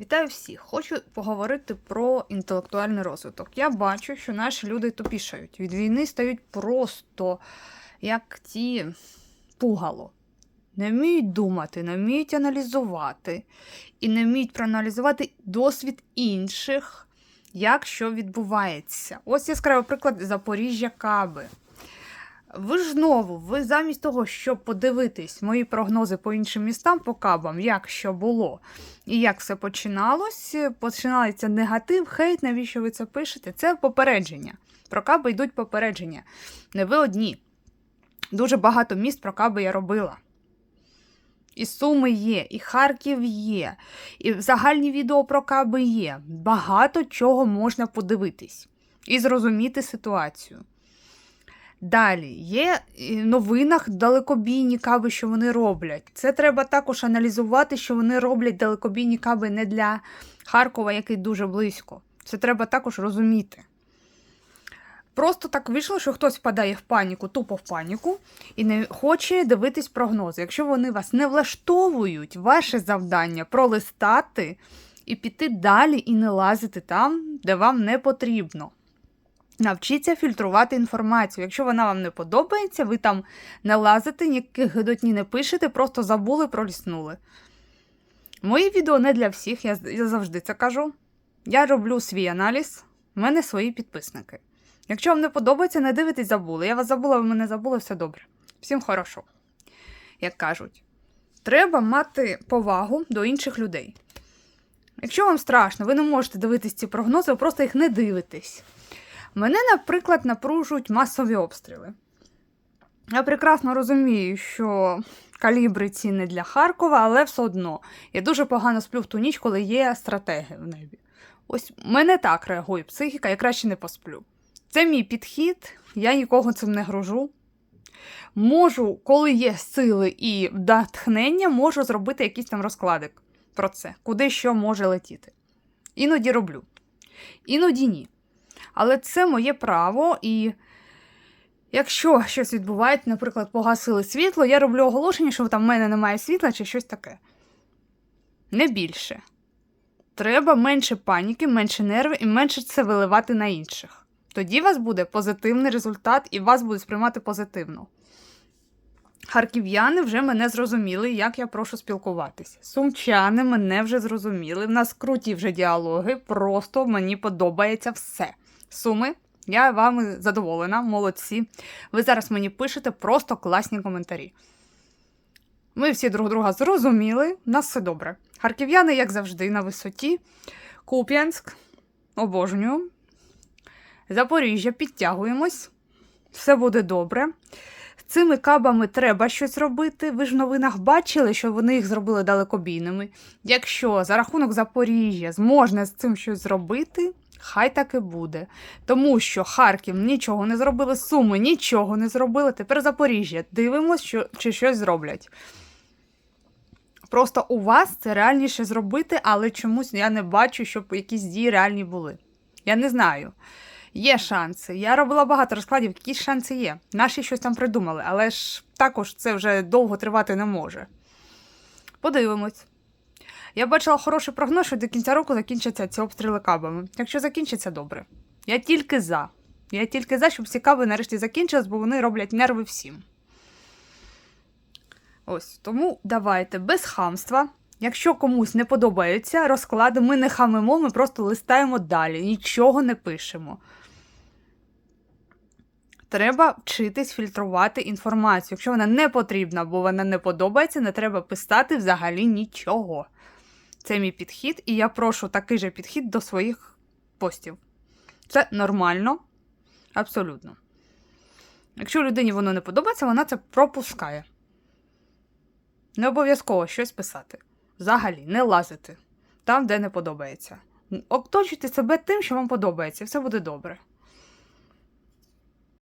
Вітаю всіх! Хочу поговорити про інтелектуальний розвиток. Я бачу, що наші люди тупішають. Від війни стають просто як ті пугало. Не вміють думати, не вміють аналізувати і не вміють проаналізувати досвід інших, як що відбувається. Ось яскравий приклад Запоріжжя Каби. Ви ж знову, ви замість того, щоб подивитись мої прогнози по іншим містам, по кабам, як що було і як все починалось, починається негатив, хейт, навіщо ви це пишете? Це попередження. Про каби йдуть попередження. Не ви одні. Дуже багато міст про каби я робила. І Суми є, і Харків є, і загальні відео про каби є. Багато чого можна подивитись і зрозуміти ситуацію. Далі є в новинах далекобійні каби, що вони роблять. Це треба також аналізувати, що вони роблять далекобійні каби не для Харкова, який дуже близько. Це треба також розуміти. Просто так вийшло, що хтось впадає в паніку, тупо в паніку, і не хоче дивитись прогнози. Якщо вони вас не влаштовують, ваше завдання пролистати і піти далі і не лазити там, де вам не потрібно. Навчіться фільтрувати інформацію. Якщо вона вам не подобається, ви там не лазите, ніяких гидотні не пишете, просто забули, проліснули. Мої відео не для всіх, я, я завжди це кажу. Я роблю свій аналіз, в мене свої підписники. Якщо вам не подобається, не дивитесь, забули. Я вас забула, ви мене забули, все добре. Всім хорошо. Як кажуть, треба мати повагу до інших людей. Якщо вам страшно, ви не можете дивитись ці прогнози, ви просто їх не дивитесь. Мене, наприклад, напружують масові обстріли. Я прекрасно розумію, що калібри ці не для Харкова, але все одно. Я дуже погано сплю в ту ніч, коли є стратеги в небі. Ось мене так реагує психіка, я краще не посплю. Це мій підхід, я нікого цим не гружу. Можу, коли є сили і натхнення, можу зробити якийсь там розкладик про це, куди що може летіти. Іноді роблю, іноді ні. Але це моє право, і якщо щось відбувається, наприклад, погасили світло, я роблю оголошення, що там в мене немає світла чи щось таке. Не більше. Треба менше паніки, менше нерви і менше це виливати на інших. Тоді у вас буде позитивний результат і вас буде сприймати позитивно. Харків'яни вже мене зрозуміли, як я прошу спілкуватися. Сумчани мене вже зрозуміли. В нас круті вже діалоги, просто мені подобається все. Суми, я вами задоволена, молодці. Ви зараз мені пишете просто класні коментарі. Ми всі друг друга зрозуміли, в нас все добре. Харків'яни, як завжди, на висоті. Куп'янськ, обожнюю. Запоріжжя, підтягуємось. Все буде добре. З цими кабами треба щось робити. Ви ж в новинах бачили, що вони їх зробили далекобійними. Якщо за рахунок Запоріжжя зможна з цим щось зробити, хай так і буде. Тому що Харків нічого не зробили, Суми нічого не зробили. Тепер Запоріжжя. Дивимось, що, чи щось зроблять. Просто у вас це реальніше зробити, але чомусь я не бачу, щоб якісь дії реальні були. Я не знаю. Є шанси. Я робила багато розкладів, які шанси є. Наші щось там придумали, але ж також це вже довго тривати не може. Подивимось. Я бачила хороший прогноз, що до кінця року закінчаться ці обстріли кабами. Якщо закінчиться, добре. Я тільки за. Я тільки за, щоб ці каби нарешті закінчились, бо вони роблять нерви всім. Ось тому давайте без хамства. Якщо комусь не подобаються розклади, ми не хамимо, ми просто листаємо далі, нічого не пишемо. Треба вчитись фільтрувати інформацію. Якщо вона не потрібна, бо вона не подобається, не треба писати взагалі нічого. Це мій підхід, і я прошу такий же підхід до своїх постів. Це нормально, абсолютно. Якщо людині воно не подобається, вона це пропускає. Не обов'язково щось писати. Взагалі, не лазити там, де не подобається. Оточуйте себе тим, що вам подобається, і все буде добре.